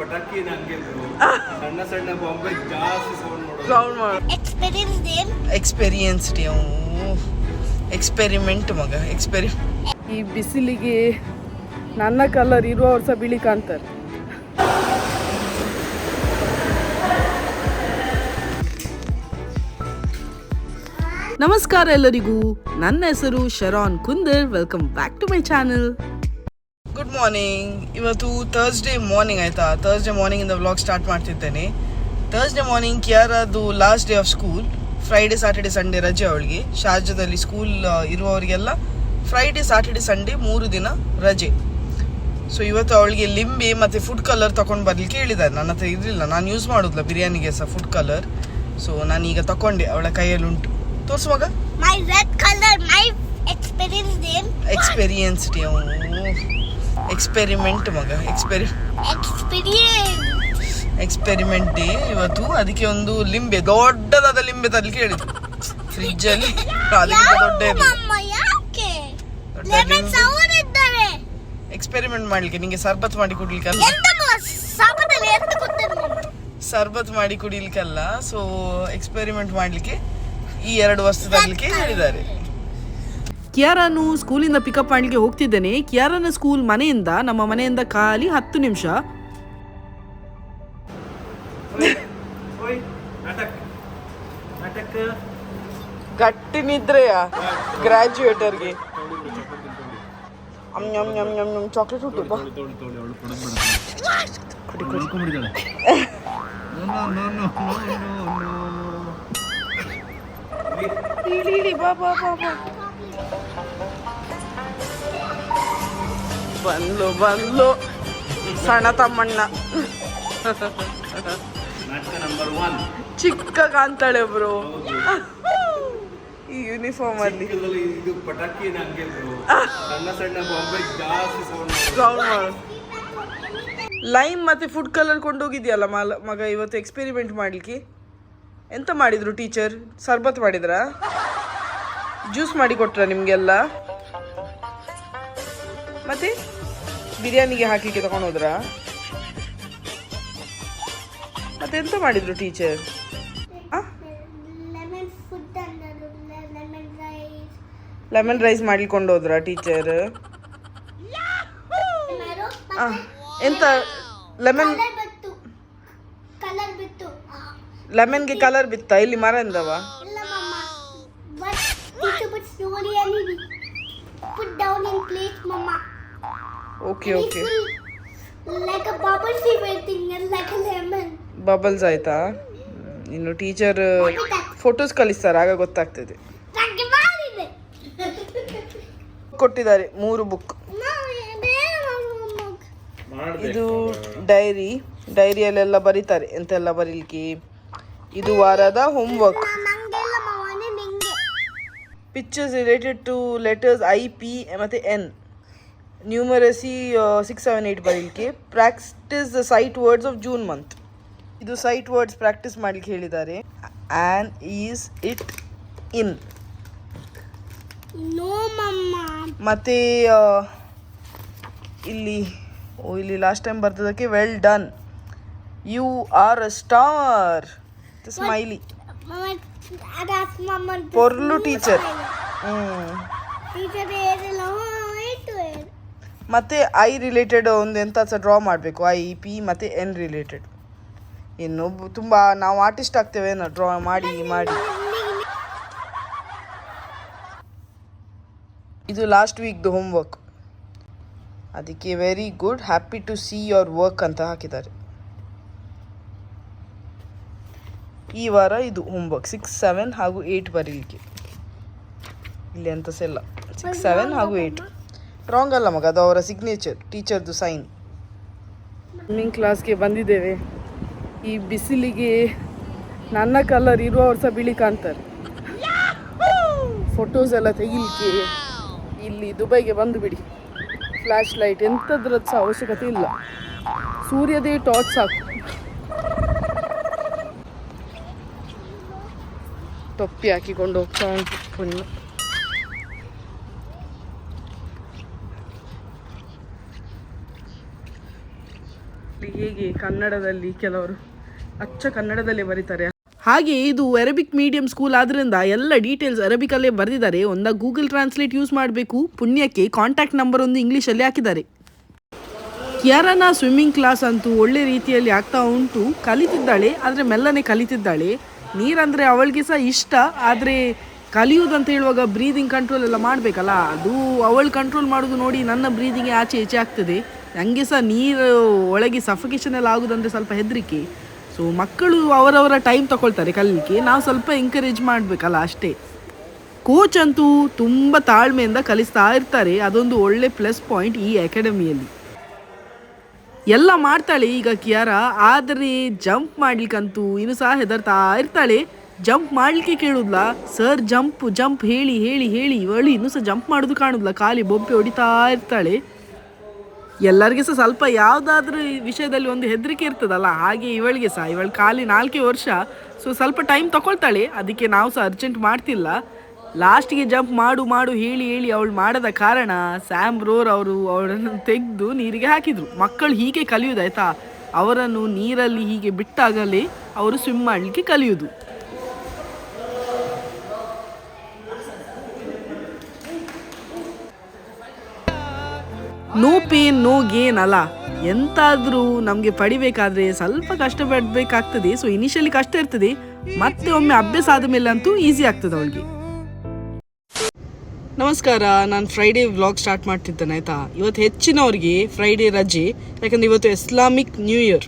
ಪಟಾಕಿ ಬ್ರೋ ಸಣ್ಣ ಸಣ್ಣ ಬಾಂಬೆ ಜಾಸ್ತಿ ಸೌಂಡ್ ಮಾಡೋದು. ಸೌಂಡ್ ಮಾಡು. Experience them. ಎಕ್ಸ್ಪೀರಿಯನ್ಸ್ಡ್ ಎಕ್ಸ್ಪೆರಿಮೆಂಟ್ ಮಗ. ಎಕ್ಸ್ಪೆರಿ ಈ ಬಿಸಿಲಿಗೆ ನನ್ನ ಕಲರ್ ಇರುವ ಸಹ ಬಿಳಿ ಕಾಣ್ತಾರೆ. ನಮಸ್ಕಾರ ಎಲ್ಲರಿಗೂ. ನನ್ನ ಹೆಸರು Sharan Kundar. Welcome back to my channel morning ಇವತ್ತು ಥರ್ಸ್ಡೇ ಮಾರ್ನಿಂಗ್ ಆಯ್ತಾ? ಥರ್ಸ್ಡೇ ಮಾರ್ನಿಂಗ್ ಇಂದ ವ್ಲಾಗ್ ಸ್ಟಾರ್ಟ್ ಮಾಡ್ತಿದ್ದೇನೆ. Thursday morning ಕ್ಯಾರದು last day of school Friday Saturday Sunday ರಜೆ ಅವಳಿಗೆ. ಶಾರ್ಜಾದಲ್ಲಿ ಸ್ಕೂಲ್ ಇರುವವರಿಗೆಲ್ಲ ಫ್ರೈಡೇ ಸಾಟರ್ಡೆ ಸಂಡೇ ಮೂರು ದಿನ ರಜೆ. ಸೊ ಇವತ್ತು ಅವಳಿಗೆ ಲಿಂಬೆ ಮತ್ತು ಫುಡ್ ಕಲರ್ ತಗೊಂಡು ಬರ್ಲಿಕ್ಕೆ ಹೇಳಿದ್ದಾರೆ. ನನ್ನ ಹತ್ರ ಇರಲಿಲ್ಲ. ನಾನು ಯೂಸ್ ಮಾಡೋದಿಲ್ಲ ಬಿರಿಯಾನಿಗೆ ಸಹ ಫುಡ್ ಕಲರ್ ಸೊ ನಾನು ಈಗ ತಗೊಂಡೆ ಅವಳ ಕೈಯಲ್ಲಿ ಉಂಟು ತೋರ್ಸು ಮಗ My red my my day experience experienced experiment ಮಗ. ಎಕ್ಸ್ಪೆರಿ. ಎಕ್ಸ್ಪೆರಿಮೆಂಟ್ ಡೇ ಇವತ್ತು. ಅದಕ್ಕೆ ಒಂದು ಲಿಂಬೆ ದೊಡ್ಡದಾದ ಲಿಂಬೆ ತರಲಿಕ್ಕೆ ಹೇಳಿದ್ರು ಫ್ರಿಜ್ ಅಲ್ಲಿ ಅದಕ್ಕಿಂತ ದೊಡ್ಡ ಎಕ್ಸ್ಪೆರಿಮೆಂಟ್ ಮಾಡ್ಲಿಕ್ಕೆ. ನಿಂಗೆ ಸರ್ಬತ್ ಮಾಡಿ ಕುಡಿಲಿಕ್ಕೆ ಸರ್ಬತ್ ಮಾಡಿ ಕುಡಿಲಿಕ್ಕಲ್ಲ ಸೊ ಎಕ್ಸ್ಪೆರಿಮೆಂಟ್ ಮಾಡ್ಲಿಕ್ಕೆ ಈ ಎರಡು ವಸ್ತು ತರಲಿಕ್ಕೆ ಹೇಳಿದ್ದಾರೆ. ಕಿಯಾರಾನು ಸ್ಕೂಲಿಂದ ಪಿಕಪ್ ಮಾಡಲಿಕ್ಕೆ ಹೋಗ್ತಿದ್ದೇನೆ. ಕಿಯಾರನ ಸ್ಕೂಲ್ ಮನೆಯಿಂದ ನಮ್ಮ ಮನೆಯಿಂದ ಖಾಲಿ ಹತ್ತು ನಿಮಿಷ. ಗಟ್ಟಿ ನಿದ್ರೆಯ ಯಮ್ ಚಾಕ್ಲೇಟ್ ಹುಟ್ಟು ಬಾ ಬಾ. ಬಂದ್ಲು ಬಂದ್ಲು. ಸಣ್ಣ ತಮ್ಮಣ್ಣ. ಚಿಕ್ಕ ಕಾಣ್ತಾಳೆ ಬ್ರೋ ಈ ಯೂನಿಫಾರ್ಮ್ ಅಲ್ಲಿ. ಲೈಮ್ ಮತ್ತೆ ಫುಡ್ ಕಲರ್ ಕೊಂಡೋಗಿದ್ಯಲ್ಲ ಮಲ ಮಗ ಇವತ್ತು ಎಕ್ಸ್ಪೆರಿಮೆಂಟ್ ಮಾಡ್ಲಿಕ್ಕೆ? ಎಂತ ಮಾಡಿದ್ರು ಟೀಚರ್ ಸರ್ಬತ್ ಮಾಡಿದ್ರಾ? ಜ್ಯೂಸ್ ಮಾಡಿ ಕೊಟ್ರ ನಿಮ್ಗೆಲ್ಲ? ಮತ್ತೆ? ಬಿರಿಯಾನಿಗೆ ಹಾಕಲಿಕ್ಕೆ ತಗೊಂಡು ಹೋದ್ರಾ? ಮತ್ತೆ ಎಂತ ಮಾಡಿದ್ರು ಟೀಚರ್ ಲೆಮನ್ ರೈಸ್ ಮಾಡ್ಲಿಕೊಂಡು ಹೋದ್ರ ಟೀಚರ್ ಎಂತ? ಲೆಮನ್ ಲೆಮನ್ಗೆ ಕಲರ್ ಬಿತ್ತ. ಇಲ್ಲಿ ಮರ ಎಂದವ put down in mama okay okay like a bubble thing and like a lemon. Bubbles ಆಯ್ತಾ? ಇನ್ನು ಟೀಚರ್ ಫೋಟೋಸ್ ಕಳಿಸ್ತಾರೆ ಆಗ ಗೊತ್ತಾಗ್ತದೆ. ಕೊಟ್ಟಿದ್ದಾರೆ ಮೂರು ಬುಕ್ ಇದು ಡೈರಿ ಡೈರಿಯಲ್ಲೆಲ್ಲ ಬರೀತಾರೆ ಎಂತೆಲ್ಲ ಬರೀಲಿಕ್ಕೆ? ಇದು ವಾರದ homework pictures related to letters I P ಮತ್ತು N numeracy six seven eight ಬರೀಲಿಕ್ಕೆ. Practice the sight words of June month ಇದು ಸೈಟ್ ವರ್ಡ್ಸ್ ಪ್ರಾಕ್ಟೀಸ್ ಮಾಡಲಿಕ್ಕೆ ಹೇಳಿದ್ದಾರೆ. ಆ್ಯನ್ ಈಸ್ ಇಟ್ ಇನ್ ಮತ್ತೆ ಇಲ್ಲಿ ಓ ಇಲ್ಲಿ last time ಬರ್ತದಕ್ಕೆ well done you are a star smiley ಪೊರ್ಲು ಟೀಚರ್ ಹ್ಞೂ ಮತ್ತು ಐ ರಿಲೇಟೆಡ್ ಒಂದು ಸಹ ಡ್ರಾ ಮಾಡಬೇಕು. ಐ ಪಿ ಮತ್ತು ಎನ್ ರಿಲೇಟೆಡ್ ಇನ್ನು ತುಂಬ ನಾವು ಆರ್ಟಿಸ್ಟ್ ಆಗ್ತೇವೇನೋ ಡ್ರಾ ಮಾಡಿ ಮಾಡಿ. ಇದು ಲಾಸ್ಟ್ ವೀಕ್ದು ಹೋಮ್ವರ್ಕ್ ಅದಕ್ಕೆ very good happy to see your work ಅಂತ ಹಾಕಿದ್ದಾರೆ. ಈ ವಾರ ಇದು ಹೋಮ್ವರ್ಕ್ ಸಿಕ್ಸ್ ಸೆವೆನ್ ಹಾಗೂ ಏಯ್ಟ್ ಬರೀಲಿಕ್ಕೆ. ಇಲ್ಲಿ ಅಂತ ಸೆಲ್ಲ ಸಿಕ್ಸ್ ಸೆವೆನ್ ಹಾಗೂ ಏಯ್ಟ್ ರಾಂಗ್ ಅಲ್ಲ ಮಗ, ಅದು ಅವರ ಸಿಗ್ನೇಚರ್ ಟೀಚರ್ದು ಸೈನ್ ಸ್ವಿಮ್ಮಿಂಗ್ ಕ್ಲಾಸ್ಗೆ ಬಂದಿದ್ದೇವೆ. ಈ ಬಿಸಿಲಿಗೆ ನನ್ನ ಕಲರ್ ಇರುವವ್ರ ಸಹ ಬಿಳಿ ಕಾಣ್ತಾರೆ ಫೋಟೋಸ್ ಎಲ್ಲ ತೆಗಿಲಿಕ್ಕೆ ಇಲ್ಲಿ ದುಬೈಗೆ ಬಂದು ಬಿಡಿ ಫ್ಲ್ಯಾಶ್ ಲೈಟ್ ಎಂಥದ್ರದ್ದು ಸಹ ಅವಶ್ಯಕತೆ ಇಲ್ಲ. ಸೂರ್ಯದೇ ಟಾರ್ಚ್ ಸಾಕು. ತೊಪ್ಪಿ ಹಾಕಿಕೊಂಡು ಹೋಗ್ತಾ ಉಂಟು ಹೀಗೆ ಕನ್ನಡದಲ್ಲಿ ಕೆಲವರು ಅಚ್ಚ ಕನ್ನಡದಲ್ಲೇ ಬರೀತಾರೆ. ಹಾಗೆ ಇದು ಅರಬಿಕ್ ಮೀಡಿಯಂ ಸ್ಕೂಲ್ ಆದ್ರಿಂದ ಎಲ್ಲ ಡೀಟೇಲ್ಸ್ ಅರಬಿಕಲ್ಲೇ ಬರೆದಿದ್ದಾರೆ. ಒಂದ ಗೂಗಲ್ ಟ್ರಾನ್ಸ್ಲೇಟ್ ಯೂಸ್ ಮಾಡಬೇಕು. ಪುಣ್ಯಕ್ಕೆ ಕಾಂಟ್ಯಾಕ್ಟ್ ನಂಬರ್ ಒಂದು ಅಲ್ಲಿ ಹಾಕಿದ್ದಾರೆ. ಕಿಯಾರನ ಸ್ವಿಮ್ಮಿಂಗ್ ಕ್ಲಾಸ್ ಅಂತೂ ಒಳ್ಳೆ ರೀತಿಯಲ್ಲಿ ಆಗ್ತಾ ಉಂಟು. ಕಲಿತಿದ್ದಾಳೆ, ಆದರೆ ಮೆಲ್ಲನೆ ಕಲಿತಿದ್ದಾಳೆ. ನೀರಂದ್ರೆ ಅವಳಿಗೆ ಸಹ ಇಷ್ಟ, ಆದರೆ ಕಲಿಯುವುದಂತ ಹೇಳುವಾಗ ಬ್ರೀದಿಂಗ್ ಕಂಟ್ರೋಲ್ ಎಲ್ಲ ಮಾಡಬೇಕಲ್ಲ? ಅದು ಅವಳು ಕಂಟ್ರೋಲ್ ಮಾಡೋದು ನೋಡಿ ನನ್ನ ಬ್ರೀದಿಂಗ್ ಆಚೆ ಈಚೆ ಆಗ್ತದೆ. ನನಗೆ ಸಹ ನೀರು ಒಳಗೆ ಸಫಿಕೇಶನ್ ಎಲ್ಲ ಆಗೋದಂದರೆ ಸ್ವಲ್ಪ ಹೆದರಿಕೆ. ಸೊ ಮಕ್ಕಳು ಅವರವರ ಟೈಮ್ ತಗೊಳ್ತಾರೆ ಕಲಿಕೆ ನಾವು ಸ್ವಲ್ಪ ಎಂಕರೇಜ್ ಮಾಡಬೇಕಲ್ಲ ಅಷ್ಟೇ. ಕೋಚ್ ಅಂತೂ ತುಂಬ ತಾಳ್ಮೆಯಿಂದ ಕಲಿಸ್ತಾ ಇರ್ತಾರೆ. ಅದೊಂದು ಒಳ್ಳೆ ಪ್ಲಸ್ ಪಾಯಿಂಟ್ ಈ ಅಕಾಡೆಮಿಯಲ್ಲಿ ಎಲ್ಲ ಮಾಡ್ತಾಳೆ ಈಗ ಕಿಯಾರ. ಆದರೆ ಜಂಪ್ ಮಾಡ್ಲಿಕ್ಕಂತೂ ಇನ್ನು ಸಹ ಹೆದರ್ತಾ ಇರ್ತಾಳೆ. ಜಂಪ್ ಮಾಡ್ಲಿಕ್ಕೆ ಕೇಳುದಿಲ್ಲ ಸರ್ ಜಂಪ್ ಜಂಪ್ ಹೇಳಿ ಹೇಳಿ ಹೇಳಿ. ಇವಳು ಇನ್ನೂ ಸಹ ಜಂಪ್ ಮಾಡೋದು ಕಾಣುದಿಲ್ಲ ಖಾಲಿ ಬೊಬ್ಬೆ ಹೊಡಿತಾ ಇರ್ತಾಳೆ. ಎಲ್ಲರಿಗೆ ಸಹ ಸ್ವಲ್ಪ ಯಾವುದಾದ್ರೂ ವಿಷಯದಲ್ಲಿ ಒಂದು ಹೆದರಿಕೆ ಇರ್ತದಲ್ಲ, ಹಾಗೆ ಇವಳಿಗೆ ಸಹ. ಇವಳು ಖಾಲಿ ನಾಲ್ಕೇ ವರ್ಷ ಸೊ ಸ್ವಲ್ಪ ಟೈಮ್ ತಗೊಳ್ತಾಳೆ ಅದಕ್ಕೆ ನಾವು ಸಹ ಅರ್ಜೆಂಟ್ ಮಾಡ್ತಿಲ್ಲ. ಲಾಸ್ಟಿಗೆ ಜಂಪ್ ಮಾಡು ಮಾಡು, ಹೇಳಿ ಹೇಳಿ ಅವಳು ಮಾಡದ ಕಾರಣ ಸ್ಯಾಮ್ ರೋರ್ ಅವರು ಅವಳನ್ನು ತೆಗೆದು ನೀರಿಗೆ ಹಾಕಿದರು. ಮಕ್ಕಳು ಹೀಗೆ ಕಲಿಯುವುದಾಯ್ತಾ ಅವರನ್ನು ನೀರಲ್ಲಿ ಹೀಗೆ ಬಿಟ್ಟಾಗಲೇ ಅವರು ಸ್ವಿಮ್ ಮಾಡಲಿಕ್ಕೆ ಕಲಿಯುವುದು ನೋ ಪೇನ್ ನೋ ಗೇನ್ ಅಲ್ಲ ಎಂತಾದ್ರೂ ನಮಗೆ ಪಡಿಬೇಕಾದ್ರೆ ಸ್ವಲ್ಪ ಕಷ್ಟ ಪಡಬೇಕಾಗ್ತದೆ ಸೊ ಇನಿಷಿಯಲಿ ಕಷ್ಟ ಇರ್ತದೆ. ಮತ್ತೆ ಒಮ್ಮೆ ಅಭ್ಯಾಸ ಆದ ಮೇಲೆ ಅಂತೂ ಈಸಿ ಆಗ್ತದೆ ಅವಳಿಗೆ. ನಮಸ್ಕಾರ. ನಾನು ಫ್ರೈಡೇ ವ್ಲಾಗ್ ಸ್ಟಾರ್ಟ್ ಮಾಡ್ತಿದ್ದೇನೆ, ಆಯ್ತಾ? ಇವತ್ತು ಹೆಚ್ಚಿನವ್ರಿಗೆ ಫ್ರೈಡೇ ರಜೆ. ಯಾಕಂದ್ರೆ ಇವತ್ತು ಇಸ್ಲಾಮಿಕ್ ನ್ಯೂ ಇಯರ್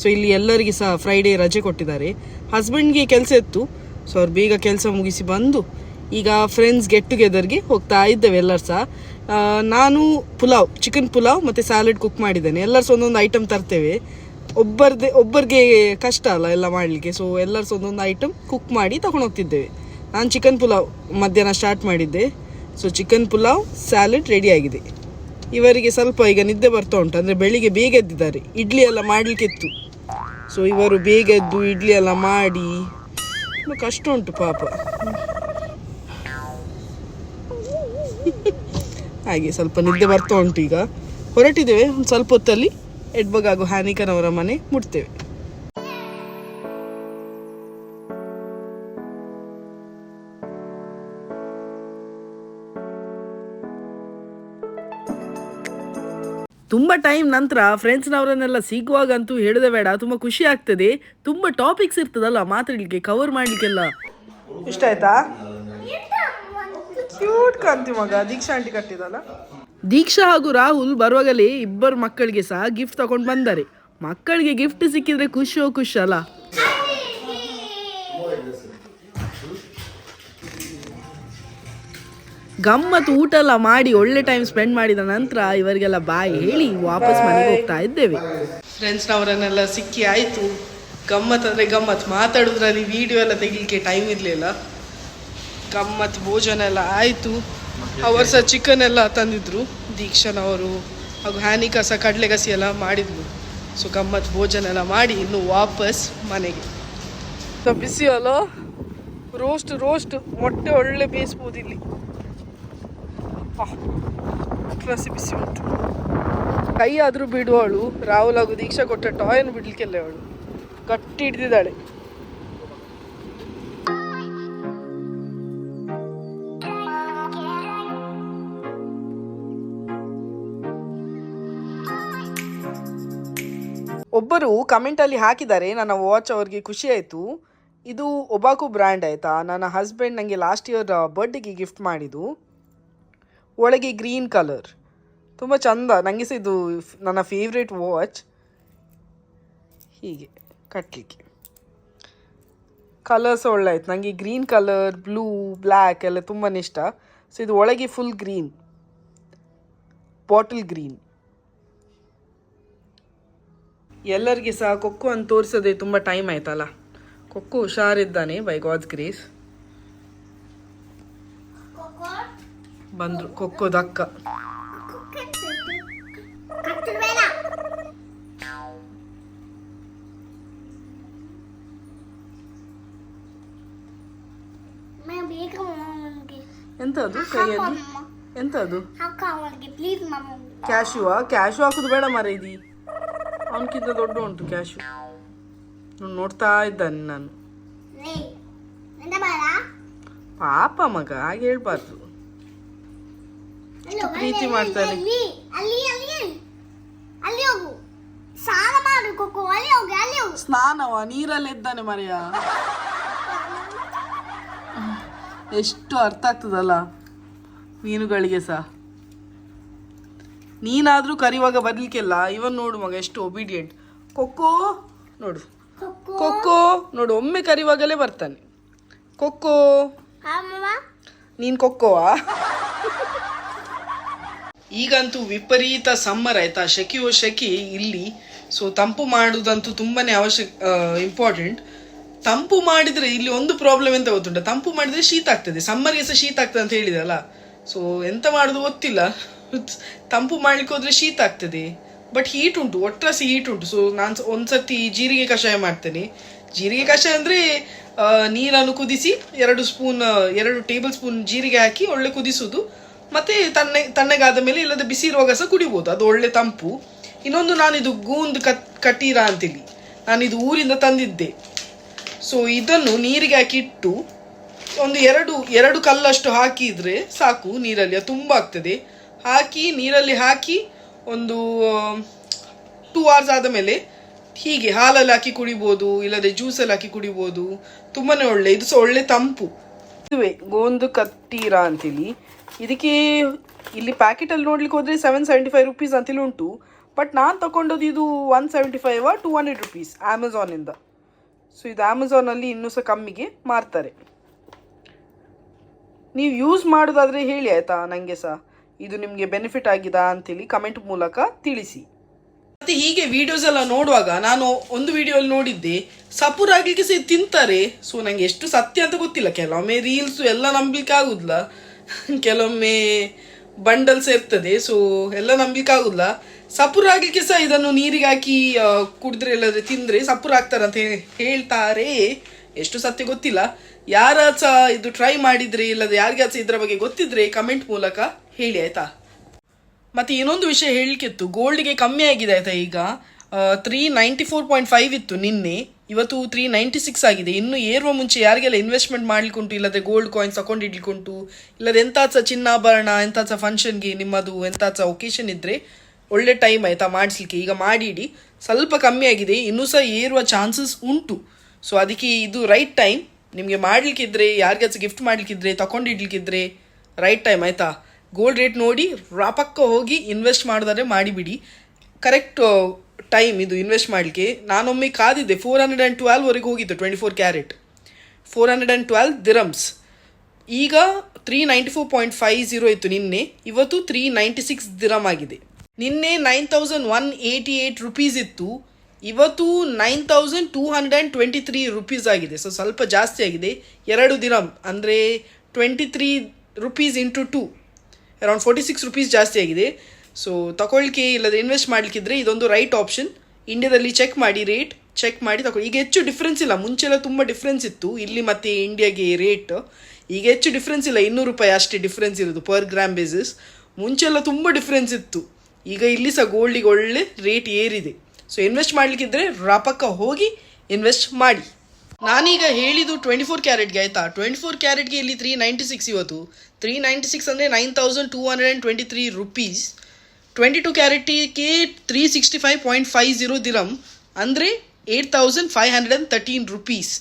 ಸೊ ಇಲ್ಲಿ ಎಲ್ಲರಿಗೆ ಸಹ ಫ್ರೈಡೇ ರಜೆ ಕೊಟ್ಟಿದ್ದಾರೆ. ಹಸ್ಬೆಂಡ್ಗೆ ಕೆಲಸ ಇತ್ತು. ಸೊ ಅವ್ರು ಬೇಗ ಕೆಲಸ ಮುಗಿಸಿ ಬಂದು ಈಗ ಫ್ರೆಂಡ್ಸ್ ಗೆಟ್ ಟುಗೆದರ್ಗೆ ಹೋಗ್ತಾ ಇದ್ದೇವೆ ಎಲ್ಲರೂ ಸಹ. ನಾನು ಪುಲಾವ್ ಚಿಕನ್ ಪುಲಾವ್ ಮತ್ತು ಸ್ಯಾಲಡ್ ಕುಕ್ ಮಾಡಿದ್ದೇನೆ. ಎಲ್ಲರೂ ಸಹ ಒಂದೊಂದು ಐಟಮ್ ತರ್ತೇವೆ. ಒಬ್ಬರದೇ, ಒಬ್ಬರಿಗೆ ಕಷ್ಟ ಅಲ್ಲ ಎಲ್ಲ ಮಾಡಲಿಕ್ಕೆ. ಸೊ ಎಲ್ಲರೂ ಸಹ ಒಂದೊಂದು ಐಟಮ್ ಕುಕ್ ಮಾಡಿ ತಗೊಂಡು ಹೋಗ್ತಿದ್ದೇವೆ ನಾನು ಚಿಕನ್ ಪುಲಾವ್ ಮಧ್ಯಾಹ್ನ ಸ್ಟಾರ್ಟ್ ಮಾಡಿದ್ದೆ. ಸೊ ಚಿಕನ್ ಪುಲಾವ್ ಸ್ಯಾಲಡ್ ಆಗಿದೆ. ಇವರಿಗೆ ಸ್ವಲ್ಪ ಈಗ ನಿದ್ದೆ ಬರ್ತಾ ಉಂಟು. ಅಂದರೆ ಬೆಳಿಗ್ಗೆ ಬೇಗ ಎದ್ದಿದ್ದಾರೆ. ಇಡ್ಲಿ ಎಲ್ಲ ಮಾಡಲಿಕ್ಕಿತ್ತು ಸೊ ಇವರು ಬೇಗ ಎದ್ದು ಇಡ್ಲಿ ಎಲ್ಲ ಮಾಡಿ. ಕಷ್ಟ ಉಂಟು ಪಾಪ. ಹಾಗೆ ಸ್ವಲ್ಪ ನಿದ್ದೆ ಬರ್ತಾ ಉಂಟು ಈಗ. ಹೊರಟಿದ್ದೇವೆ. ಒಂದು ಸ್ವಲ್ಪ ಹೊತ್ತಲ್ಲಿ ಎಡ್ಬಗ್ ಹಾಗೂ ಹಾನಿಕನವರ ಮನೆ ಮುಟ್ತೇವೆ. ತುಂಬ ಟೈಮ್ ನಂತರ ಫ್ರೆಂಡ್ಸ್ನವರನ್ನೆಲ್ಲ ಸಿಗುವಾಗಂತೂ ಹೇಳದೆ ಬೇಡ. ತುಂಬ ಖುಷಿ ಆಗ್ತದೆ. ತುಂಬ ಟಾಪಿಕ್ಸ್ ಇರ್ತದಲ್ಲ ಮಾತಾಡಲಿಕ್ಕೆ ಕವರ್ ಮಾಡಲಿಕ್ಕೆಲ್ಲ. ಇಷ್ಟ ಆಯ್ತಾ? ಕ್ಯೂಟ್ ಕಾಂತಿ ಮಗ ದೀಕ್ಷಾ ಆಂಟಿ ಕಟ್ಟಿದಲ್ಲ ದೀಕ್ಷಾ ಹಾಗೂ ರಾಹುಲ್ ಬರುವಾಗಲೇ ಇಬ್ಬರು ಮಕ್ಕಳಿಗೆ ಸಹ ಗಿಫ್ಟ್ ತಗೊಂಡು ಬಂದರೆ. ಮಕ್ಕಳಿಗೆ ಗಿಫ್ಟ್ ಸಿಕ್ಕಿದ್ರೆ ಖುಷಿಯೋ ಖುಷಿ ಅಲ್ಲ ಗಮ್ಮತ್ ಊಟ ಎಲ್ಲ ಮಾಡಿ ಒಳ್ಳೆ ಟೈಮ್ ಸ್ಪೆಂಡ್ ಮಾಡಿದ ನಂತರ ಇವರಿಗೆಲ್ಲ ಬಾಯಿ ಹೇಳಿ ವಾಪಸ್ ಮನೆಗೆ ಹೋಗ್ತಾ ಇದ್ದೇವೆ. ಫ್ರೆಂಡ್ಸ್ನವರನ್ನೆಲ್ಲ ಸಿಕ್ಕಿ ಆಯಿತು. ಗಮ್ಮತ್ ಅಂದರೆ ಗಮ್ಮತ್. ಮಾತಾಡೋದ್ರಲ್ಲಿ ವಿಡಿಯೋ ಎಲ್ಲ ತೆಗಿಲಿಕ್ಕೆ ಟೈಮ್ ಇರಲಿಲ್ಲ. ಗಮ್ಮತ್, ಭೋಜನ ಎಲ್ಲ ಆಯಿತು. ಅವರು ಸಹ ಚಿಕನ್ ಎಲ್ಲ ತಂದಿದ್ರು ದೀಕ್ಷನವರು ಹಾಗೂ ಹ್ಯಾನಿಕಾ ಸಹ ಕಡಲೆಗಸಿ ಎಲ್ಲ ಮಾಡಿದ್ರು. ಸೊ ಗಮ್ಮತ್, ಭೋಜನ ಎಲ್ಲ ಮಾಡಿ ಇನ್ನು ವಾಪಸ್ ಮನೆಗೆ. ಸೊ ಬಿಸಿ ಅಲ್ಲ ರೋಸ್ಟ್ ರೋಸ್ಟ್ ಮೊಟ್ಟೆ ಒಳ್ಳೆ ಬೇಯಿಸ್ಬೋದು ಇಲ್ಲಿ. ಕ್ಲಾಸಿ ಬಿಸಿ ಉಂಟು. ಕೈ ಆದರೂ ಬಿಡುವಳು ರಾಹುಲ್ ಹಾಗೂ ದೀಕ್ಷಾ ಕೊಟ್ಟ ಟಾಯನ್ನು ಬಿಡ್ಲಿಕ್ಕೆಲ್ಲ ಅವಳು. ಗಟ್ಟಿ ಹಿಡ್ದಿದ್ದಾಳೆ. ಒಬ್ಬರು ಕಮೆಂಟಲ್ಲಿ ಹಾಕಿದ್ದಾರೆ, ನನ್ನ ವಾಚ್ ಅವ್ರಿಗೆ ಖುಷಿ ಆಯಿತು. ಇದು ಒಬಾಕು ಬ್ರ್ಯಾಂಡ್ ಆಯಿತಾ? ನನ್ನ ಹಸ್ಬೆಂಡ್ ನನಗೆ ಲಾಸ್ಟ್ ಇಯರ್ ಬರ್ಡೇಗೆ ಗಿಫ್ಟ್ ಮಾಡಿದ್ದು. ಒಳಗೆ ಗ್ರೀನ್ ಕಲರ್ ತುಂಬ ಚಂದ ನನಗೆ ಸಹ ಇದು ನನ್ನ ಫೇವ್ರೇಟ್ ವಾಚ್ ಹೀಗೆ ಕಟ್ಟಲಿಕ್ಕೆ ಕಲರ್ಸ್ ಒಳ್ಳೆ ಆಯ್ತು. ನನಗೆ ಗ್ರೀನ್ ಕಲರ್ ಬ್ಲೂ ಬ್ಲ್ಯಾಕ್ ಎಲ್ಲ ತುಂಬಾ ಇಷ್ಟ. ಸೊ ಇದು ಒಳಗೆ ಫುಲ್ ಗ್ರೀನ್ ಬಾಟಲ್ ಗ್ರೀನ್ ಎಲ್ಲರಿಗೆ ಸಹ ಕೊಕ್ಕು ಅಂತ ತೋರಿಸೋದೇ ತುಂಬ ಟೈಮ್ ಆಯ್ತಲ್ಲ? ಕೊಕ್ಕೋ ಹುಷಾರಿದ್ದಾನೆ ಬೈ ಗಾಡ್ಸ್ ಗ್ರೇಸ್ ಬಂದರು ಕೊಕ್ಕು ದಕ್ಕ ಎಂತ ಅದು ಕೈಯಲ್ಲಿ ಎಂತ ಅದು ಕ್ಯಾಶುವಾ ಕ್ಯಾಶು ಹಾಕುದು ಬೇಡ ಮರ ಇದಿ. ಅವನಕ್ಕಿಂತ ದೊಡ್ಡ ಉಂಟು ಕ್ಯಾಶು ನೋಡ್ತಾ ಇದ್ದಾನೆ ನಾನು. ಪಾಪ ಮಗ ಹಾಗೆ ಹೇಳ್ಬಾರ್ದು. ಪ್ರೀತಿ ಮಾಡ್ತಾನೆ. ಸ್ನಾನವ? ನೀರಲ್ಲಿ ಇದ್ದಾನೆ ಮರೆಯ? ಎಷ್ಟು ಅರ್ಥ ಆಗ್ತದಲ್ಲ? ಮೀನುಗಳಿಗೆ ಸಹ. ನೀನಾದ್ರೂ ಕರಿವಾಗ ಬರ್ಲಿಕ್ಕೆಲ್ಲ ಇವನ್ ನೋಡು ಮಗ ಎಷ್ಟು ಒಬಿಡಿಯಂಟ್ ಕೊಕ್ಕೋ ನೋಡು. ಕೊಕ್ಕೋ. ನೋಡು ಒಮ್ಮೆ ಕರಿವಾಗಲೇ ಬರ್ತಾನೆ. ಕೊಕ್ಕೋ. ನೀನ್ ಕೊಕ್ಕೋವಾ? ಈಗಂತೂ ವಿಪರೀತ ಸಮ್ಮರ್ ಆಯ್ತಾ? ಶಕಿಯೋ ಶಕಿ ಇಲ್ಲಿ. ಸೊ ತಂಪು ಮಾಡುದಂತೂ ತುಂಬಾನೇ ಅವಶ್ಯಕ ಇಂಪಾರ್ಟೆಂಟ್ ತಂಪು ಮಾಡಿದ್ರೆ ಇಲ್ಲಿ ಒಂದು ಪ್ರಾಬ್ಲಮ್ ಎಂತ ಗೊತ್ತುಂಟ? ತಂಪು ಮಾಡಿದ್ರೆ ಶೀತ ಆಗ್ತದೆ. ಸಮ್ಮರ್ಗೆ ಸಹ ಶೀತ ಆಗ್ತದೆ ಅಂತ ಹೇಳಿದಲ್ಲ ಸೊ ಎಂತ ಮಾಡುದು ಗೊತ್ತಿಲ್ಲ. ತಂಪು ಮಾಡ್ಲಿಕ್ಕೆ ಹೋದ್ರೆ ಶೀತ ಆಗ್ತದೆ. ಬಟ್ ಹೀಟ್ ಉಂಟು, ಒಟ್ರಾಸಿ ಹೀಟ್ ಉಂಟು. ಸೊ ನಾನು ಒಂದ್ಸತಿ ಜೀರಿಗೆ ಕಷಾಯ ಮಾಡ್ತೇನೆ. ಜೀರಿಗೆ ಕಷಾಯ ಅಂದ್ರೆ ನೀರನ್ನು ಕುದಿಸಿ ಎರಡು ಸ್ಪೂನ್ ಎರಡು ಟೇಬಲ್ ಸ್ಪೂನ್ ಜೀರಿಗೆ ಹಾಕಿ ಒಳ್ಳೆ ಕುದಿಸುದು. ಮತ್ತೆ ತಣ್ಣೆ, ತಣ್ಣಗಾದ ಮೇಲೆ ಇಲ್ಲದ ಬಿಸಿ ಇರುವಾಗ ಸಹ ಕುಡಿಬೋದು. ಅದು ಒಳ್ಳೆ ತಂಪು. ಇನ್ನೊಂದು ನಾನಿದು ಗೂಂದ್ ಕಟ್ ಕಟೀರ ಅಂತೇಳಿ ನಾನಿದು ಊರಿಂದ ತಂದಿದ್ದೆ. ಸೊ ಇದನ್ನು ನೀರಿಗೆ ಹಾಕಿ ಇಟ್ಟು ಒಂದು ಎರಡು ಎರಡು ಕಲ್ಲಷ್ಟು ಹಾಕಿದರೆ ಸಾಕು, ನೀರಲ್ಲಿ. ಅದು ತುಂಬ ಆಗ್ತದೆ. ಹಾಕಿ, ನೀರಲ್ಲಿ ಹಾಕಿ ಒಂದು ಟೂ ಅವರ್ಸ್ ಆದ ಮೇಲೆ ಹೀಗೆ ಹಾಲಲ್ಲಿ ಹಾಕಿ ಕುಡಿಬೋದು, ಇಲ್ಲದೆ ಜ್ಯೂಸಲ್ಲಿ ಹಾಕಿ ಕುಡಿಬೋದು. ತುಂಬಾ ಒಳ್ಳೆ, ಇದು ಸಹ ಒಳ್ಳೆ ತಂಪು. ಇದುವೆ, ಗೋಂದು ಕತ್ತೀರ ಅಂತೇಳಿ ಇದಕ್ಕೆ ಇಲ್ಲಿ ಪ್ಯಾಕೆಟಲ್ಲಿ ನೋಡ್ಲಿಕ್ಕೆ ಹೋದರೆ ಸೆವೆನ್ ಸೆವೆಂಟಿ ಫೈವ್ ರುಪೀಸ್ ಅಂತೇಳಿ ಉಂಟು. ಬಟ್ ನಾನು ತಗೊಂಡೋದು ಇದು one seventy five two hundred rupees ಅಮೆಝಾನಿಂದ so ಇದು ಅಮೆಝಾನಲ್ಲಿ ಇನ್ನೂ ಸಹ ಕಮ್ಮಿಗೆ ಮಾರ್ತಾರೆ. ನೀವು ಯೂಸ್ ಮಾಡೋದಾದರೆ ಹೇಳಿ ಆಯಿತಾ ನನಗೆ ಸಹ ಇದು ನಿಮಗೆ ಬೆನಿಫಿಟ್ ಆಗಿದಾ ಅಂತೇಳಿ ಕಮೆಂಟ್ ಮೂಲಕ ತಿಳಿಸಿ. ಮತ್ತು ಹೀಗೆ ವಿಡಿಯೋಸ್ ಎಲ್ಲ ನೋಡುವಾಗ ನಾನು ಒಂದು ವಿಡಿಯೋಲ್ಲಿ ನೋಡಿದ್ದೆ, ಸಪೂರ್ ಆಗ್ಲಿಕ್ಕೆ ಸಹ ತಿಂತಾರೆ. ಸೊ ನನಗೆ ಎಷ್ಟು ಸತ್ಯ ಅಂತ ಗೊತ್ತಿಲ್ಲ. ಕೆಲವೊಮ್ಮೆ ರೀಲ್ಸ್ ಎಲ್ಲ ನಂಬಲಿಕ್ಕೆ ಆಗುದಿಲ್ಲ. ಕೆಲವೊಮ್ಮೆ ಬಂಡಲ್ಸ್ ಇರ್ತದೆ ಸೊ ಎಲ್ಲ ನಂಬಲಿಕ್ಕೆ ಆಗುದಿಲ್ಲ. ಸಪೂರ್ ಆಗ್ಲಿಕ್ಕೆ ಸಹ ಇದನ್ನು ನೀರಿಗೆ ಹಾಕಿ ಕುಡಿದ್ರೆ, ಇಲ್ಲದ್ರೆ ತಿಂದರೆ ಸಪೂರ್ ಆಗ್ತಾರಂತ ಹೇಳ್ತಾರೆ. ಎಷ್ಟು ಸತ್ಯ ಗೊತ್ತಿಲ್ಲ. ಯಾರಾಚ ಇದು ಟ್ರೈ ಮಾಡಿದ್ರೆ ಇಲ್ಲದೆ ಯಾರಿಗಾಚ ಇದ್ರ ಬಗ್ಗೆ ಗೊತ್ತಿದ್ರೆ ಕಮೆಂಟ್ ಮೂಲಕ ಹೇಳಿ, ಆಯ್ತಾ? ಮತ್ತೆ ಇನ್ನೊಂದು ವಿಷಯ ಹೇಳಲಿಕ್ಕಿತ್ತು ಗೋಲ್ಡ್ಗೆ ಕಮ್ಮಿ ಆಗಿದೆ, ಆಯ್ತಾ ಈಗ? Three ninety four point five ಇತ್ತು ನಿನ್ನೆ. ಇವತ್ತು ತ್ರೀ ನೈಂಟಿ ಸಿಕ್ಸ್ ಆಗಿದೆ. ಇನ್ನು ಏರುವ ಮುಂಚೆ ಯಾರಿಗೆಲ್ಲ ಇನ್ವೆಸ್ಟ್ಮೆಂಟ್ ಮಾಡ್ಲಿಕ್ಕುಂಟು ಇಲ್ಲದೆ ಗೋಲ್ಡ್ ಕಾಯಿನ್ಸ್ ಅಕೌಂಟ್ ಇಡ್ಲಿಕ್ಕುಂಟು ಇಲ್ಲದ ಎಂತಾಚ ಚಿನ್ನಾಭರಣ ಎಂತಾಚ ಫಂಕ್ಷನ್ಗೆ ನಿಮ್ಮದು ಎಂತಾಚ ಒಕೇಶನ್ ಇದ್ರೆ ಒಳ್ಳೆ ಟೈಮ್ ಆಯ್ತಾ, ಮಾಡಿಸ್ಲಿಕ್ಕೆ. ಈಗ ಮಾಡಿಡಿ. ಸ್ವಲ್ಪ ಕಮ್ಮಿ ಆಗಿದೆ ಇನ್ನೂ ಸಹ ಏರುವ ಚಾನ್ಸಸ್ ಉಂಟು. ಸೊ ಅದಕ್ಕೆ ಇದು ರೈಟ್ ಟೈಮ್ ನಿಮಗೆ ಮಾಡ್ಲಿಕ್ಕಿದ್ರೆ, ಯಾರಿಗಾದ್ರೂ ಗಿಫ್ಟ್ ಮಾಡಲಿಕ್ಕಿದ್ರೆ, ತಗೊಂಡಿಡ್ಲಿಕ್ಕಿದ್ರೆ ರೈಟ್ ಟೈಮ್ ಆಯಿತಾ? ಗೋಲ್ಡ್ ರೇಟ್ ನೋಡಿ ರಾಪಕ್ಕ ಹೋಗಿ ಇನ್ವೆಸ್ಟ್ ಮಾಡೋದಾದ್ರೆ ಮಾಡಿಬಿಡಿ. ಕರೆಕ್ಟ್ ಟೈಮ್ ಇದು ಇನ್ವೆಸ್ಟ್ ಮಾಡಲಿಕ್ಕೆ. ನಾನೊಮ್ಮೆ ಕಾದಿದ್ದೆ ಫೋರ್ ಹಂಡ್ರೆಡ್ ಆ್ಯಂಡ್ ಟ್ವೆಲ್ವ್ವರೆಗೆ ಹೋಗಿತ್ತು twenty four carat four hundred and twelve dirhams ಈಗ three ninety four point five zero ಇತ್ತು ನಿನ್ನೆ. ಇವತ್ತು ತ್ರೀ ನೈಂಟಿ ಸಿಕ್ಸ್ ದಿರಮ್ ಆಗಿದೆ. ನಿನ್ನೆ nine thousand one eighty eight rupees ಇತ್ತು. ಇವತ್ತು nine thousand two hundred and twenty three rupees ಆಗಿದೆ. So ಸ್ವಲ್ಪ ಜಾಸ್ತಿ ಆಗಿದೆ. ಎರಡು ದಿನ, ಅಂದರೆ twenty three rupees into to around forty six rupees ಜಾಸ್ತಿ ಆಗಿದೆ. ಸೊ ತಗೊಳ್ಳಿಕ್ಕೆ ಇಲ್ಲದೆ ಇನ್ವೆಸ್ಟ್ ಮಾಡಲಿಕ್ಕಿದ್ರೆ ಇದೊಂದು ರೈಟ್ ಆಪ್ಷನ್ ಇಂಡಿಯಾದಲ್ಲಿ ಚೆಕ್ ಮಾಡಿ ರೇಟ್ ಚೆಕ್ ಮಾಡಿ ತಗೊಳ್ಳಿ. ಈಗ ಹೆಚ್ಚು ಡಿಫ್ರೆನ್ಸ್ ಇಲ್ಲ. ಮುಂಚೆಲ್ಲ ತುಂಬ ಡಿಫ್ರೆನ್ಸ್ ಇತ್ತು. ಇಲ್ಲಿ ಮತ್ತು ಇಂಡಿಯಾಗೆ ರೇಟ್ ಈಗ ಹೆಚ್ಚು ಡಿಫ್ರೆನ್ಸ್ ಇಲ್ಲ. ಇನ್ನೂರು ರೂಪಾಯಿ ಅಷ್ಟೇ ಡಿಫ್ರೆನ್ಸ್ ಇರೋದು ಪರ್ ಗ್ರಾಮ್ ಬೇಸಿಸ್ ಮುಂಚೆಲ್ಲ ತುಂಬ ಡಿಫ್ರೆನ್ಸ್ ಇತ್ತು. ಈಗ ಇಲ್ಲಿ ಸಹ ಗೋಲ್ಡಿಗೆ ಒಳ್ಳೆ ರೇಟ್ ಏರಿದೆ. ಸೊ ಇನ್ವೆಸ್ಟ್ ಮಾಡಲಿಕ್ಕಿದ್ರೆ ರಾಪಕ್ಕ ಹೋಗಿ ಇನ್ವೆಸ್ಟ್ ಮಾಡಿ. ನಾನೀಗ ಹೇಳಿದ್ದು ಟ್ವೆಂಟಿ ಫೋರ್ ಕ್ಯಾರೆಟ್ಗೆ ಆಯಿತಾ? ಟ್ವೆಂಟಿ ಫೋರ್ ಕ್ಯಾರೆಟ್ಗೆ ಇಲ್ಲಿ ತ್ರೀ ನೈಂಟಿ ಸಿಕ್ಸ್ ಇವತ್ತು. ತ್ರೀ ನೈಂಟಿ ಸಿಕ್ಸ್ ಅಂದರೆ nine thousand two hundred and twenty three rupees twenty two ಕ್ಯಾರೆಟಿಗೆ three sixty five point five zero dirham ಅಂದರೆ eight thousand five hundred and thirteen rupees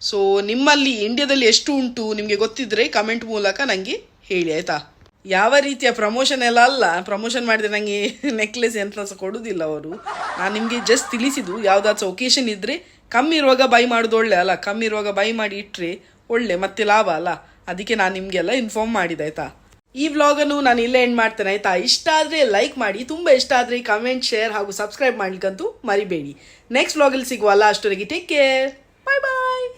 so ನಿಮ್ಮಲ್ಲಿ ಇಂಡಿಯಾದಲ್ಲಿ ಎಷ್ಟು ಉಂಟು ನಿಮಗೆ ಗೊತ್ತಿದ್ದರೆ comment ಮೂಲಕ ನನಗೆ ಹೇಳಿ, ಆಯಿತಾ? ಯಾವ ರೀತಿಯ ಪ್ರಮೋಷನ್ ಎಲ್ಲ ಅಲ್ಲ. ಪ್ರಮೋಷನ್ ಮಾಡಿದ್ರೆ ನನಗೆ ನೆಕ್ಲೆಸ್ ಎಂತ ಸಹ ಕೊಡೋದಿಲ್ಲ ಅವರು. ನಾನು ನಿಮಗೆ ಜಸ್ಟ್ ತಿಳಿಸಿದ್ದು, ಯಾವುದಾದ್ರು ಒಕೇಶನ್ ಇದ್ದರೆ ಕಮ್ಮಿ ಇರುವಾಗ ಬೈ ಮಾಡೋದು ಒಳ್ಳೆ ಅಲ್ಲ. ಕಮ್ಮಿ ಇರುವಾಗ ಬೈ ಮಾಡಿ ಇಟ್ಟರೆ ಒಳ್ಳೆ, ಮತ್ತೆ ಲಾಭ ಅಲ್ಲ. ಅದಕ್ಕೆ ನಾನು ನಿಮಗೆಲ್ಲ ಇನ್ಫಾರ್ಮ್ ಮಾಡಿದೆ, ಆಯಿತಾ? ಈ ವ್ಲಾಗನ್ನು ನಾನು ಇಲ್ಲೇ ಎಂಡ್ ಮಾಡ್ತೇನೆ, ಆಯಿತಾ? ಇಷ್ಟ ಆದರೆ ಲೈಕ್ ಮಾಡಿ, ತುಂಬ ಇಷ್ಟ ಆದರೆ ಕಮೆಂಟ್ ಶೇರ್ ಹಾಗೂ ಸಬ್ಸ್ಕ್ರೈಬ್ ಮಾಡ್ಲಿಕ್ಕಂತೂ ಮರಿಬೇಡಿ. ನೆಕ್ಸ್ಟ್ ವ್ಲಾಗಲ್ಲಿ ಸಿಗುವಲ್ಲ ಅಷ್ಟೊರೆಗೆ ಟೇಕ್ ಕೇರ್ ಬಾಯ್ ಬಾಯ್